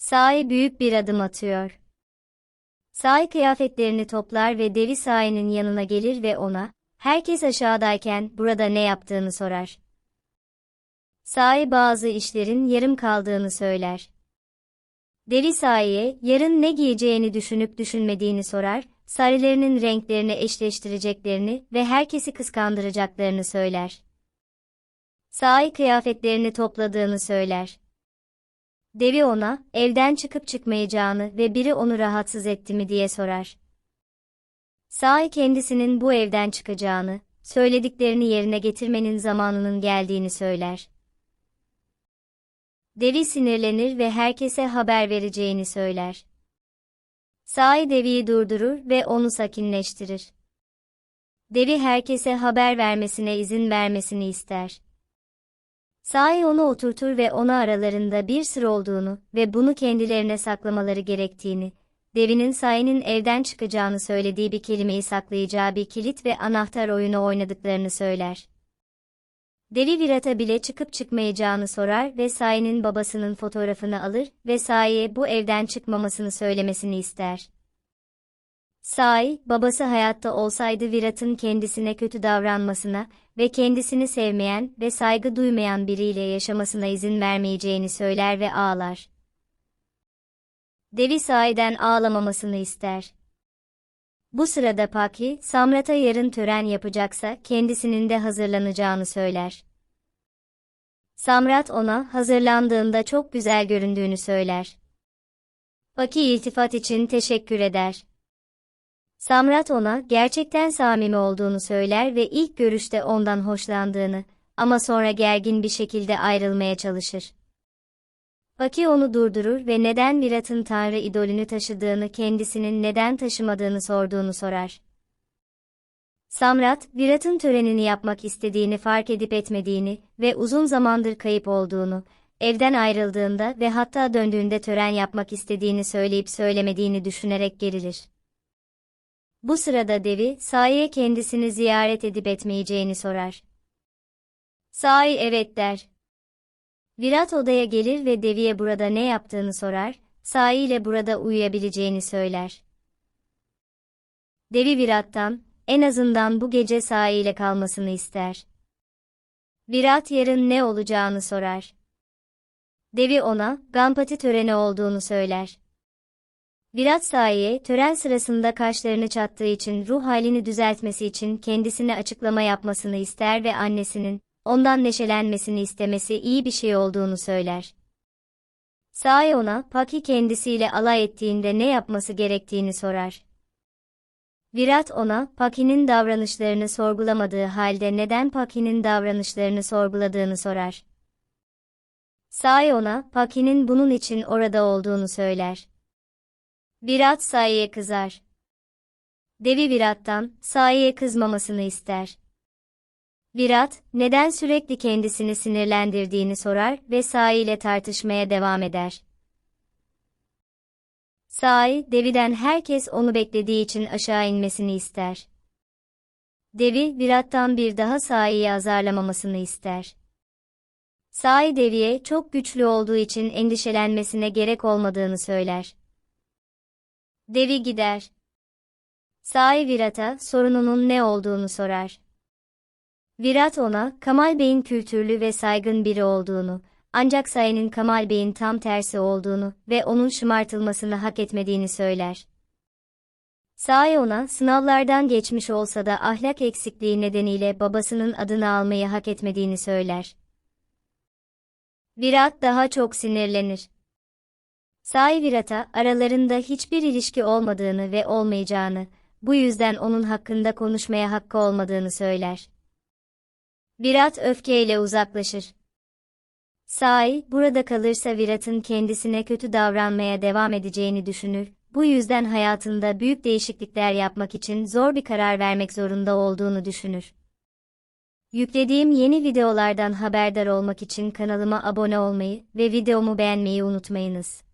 Sai büyük bir adım atıyor. Sai kıyafetlerini toplar ve devi Sai'nin yanına gelir ve ona, herkes aşağıdayken burada ne yaptığını sorar. Sai bazı işlerin yarım kaldığını söyler. Devi Sai'ye yarın ne giyeceğini düşünüp düşünmediğini sorar, sarilerinin renklerini eşleştireceklerini ve herkesi kıskandıracaklarını söyler. Sai kıyafetlerini topladığını söyler. Devi ona, evden çıkıp çıkmayacağını ve biri onu rahatsız etti mi diye sorar. Sai kendisinin bu evden çıkacağını, söylediklerini yerine getirmenin zamanının geldiğini söyler. Devi sinirlenir ve herkese haber vereceğini söyler. Sai Devi'yi durdurur ve onu sakinleştirir. Devi herkese haber vermesine izin vermesini ister. Sai onu oturtur ve ona aralarında bir sır olduğunu ve bunu kendilerine saklamaları gerektiğini, Devi'nin Sai'nin evden çıkacağını söylediği bir kelimeyi saklayacağı bir kilit ve anahtar oyunu oynadıklarını söyler. Devi Virat'a bile çıkıp çıkmayacağını sorar ve Sai'nin babasının fotoğrafını alır ve Sai'ye bu evden çıkmamasını söylemesini ister. Sai, babası hayatta olsaydı Virat'ın kendisine kötü davranmasına ve kendisini sevmeyen ve saygı duymayan biriyle yaşamasına izin vermeyeceğini söyler ve ağlar. Devi Sai'den ağlamamasını ister. Bu sırada Paki, Samrat'a yarın tören yapacaksa kendisinin de hazırlanacağını söyler. Samrat ona hazırlandığında çok güzel göründüğünü söyler. Paki iltifat için teşekkür eder. Samrat ona gerçekten samimi olduğunu söyler ve ilk görüşte ondan hoşlandığını ama sonra gergin bir şekilde ayrılmaya çalışır. Paki onu durdurur ve neden Virat'ın tanrı idolünü taşıdığını kendisinin neden taşımadığını sorduğunu sorar. Samrat, Virat'ın törenini yapmak istediğini fark edip etmediğini ve uzun zamandır kayıp olduğunu, evden ayrıldığında ve hatta döndüğünde tören yapmak istediğini söyleyip söylemediğini düşünerek gerilir. Bu sırada Devi, Sai'ye kendisini ziyaret edip etmeyeceğini sorar. Sai evet der. Virat odaya gelir ve Devi'ye burada ne yaptığını sorar, Sai ile burada uyuyabileceğini söyler. Devi Virat'tan, en azından bu gece Sai ile kalmasını ister. Virat yarın ne olacağını sorar. Devi ona, Gampati töreni olduğunu söyler. Virat Sai'ye tören sırasında kaşlarını çattığı için ruh halini düzeltmesi için kendisine açıklama yapmasını ister ve annesinin, ondan neşelenmesini istemesi iyi bir şey olduğunu söyler. Sai ona, Paki kendisiyle alay ettiğinde ne yapması gerektiğini sorar. Virat ona, Paki'nin davranışlarını sorgulamadığı halde neden Paki'nin davranışlarını sorguladığını sorar. Sai ona, Paki'nin bunun için orada olduğunu söyler. Virat Sai'ye kızar. Devi Virat'tan, Sai'ye kızmamasını ister. Virat, neden sürekli kendisini sinirlendirdiğini sorar ve Sai ile tartışmaya devam eder. Sai, Devi'den herkes onu beklediği için aşağı inmesini ister. Devi, Virat'tan bir daha Sai'yi azarlamamasını ister. Sai Devi'ye çok güçlü olduğu için endişelenmesine gerek olmadığını söyler. Devi gider. Sai Virat'a sorununun ne olduğunu sorar. Virat ona, Kamal Bey'in kültürlü ve saygın biri olduğunu, ancak Sai'nin Kamal Bey'in tam tersi olduğunu ve onun şımartılmasını hak etmediğini söyler. Sai ona, sınavlardan geçmiş olsa da ahlak eksikliği nedeniyle babasının adını almayı hak etmediğini söyler. Virat daha çok sinirlenir. Sai Virat'a aralarında hiçbir ilişki olmadığını ve olmayacağını, bu yüzden onun hakkında konuşmaya hakkı olmadığını söyler. Virat öfkeyle uzaklaşır. Sai, burada kalırsa Virat'ın kendisine kötü davranmaya devam edeceğini düşünür, bu yüzden hayatında büyük değişiklikler yapmak için zor bir karar vermek zorunda olduğunu düşünür. Yüklediğim yeni videolardan haberdar olmak için kanalıma abone olmayı ve videomu beğenmeyi unutmayınız.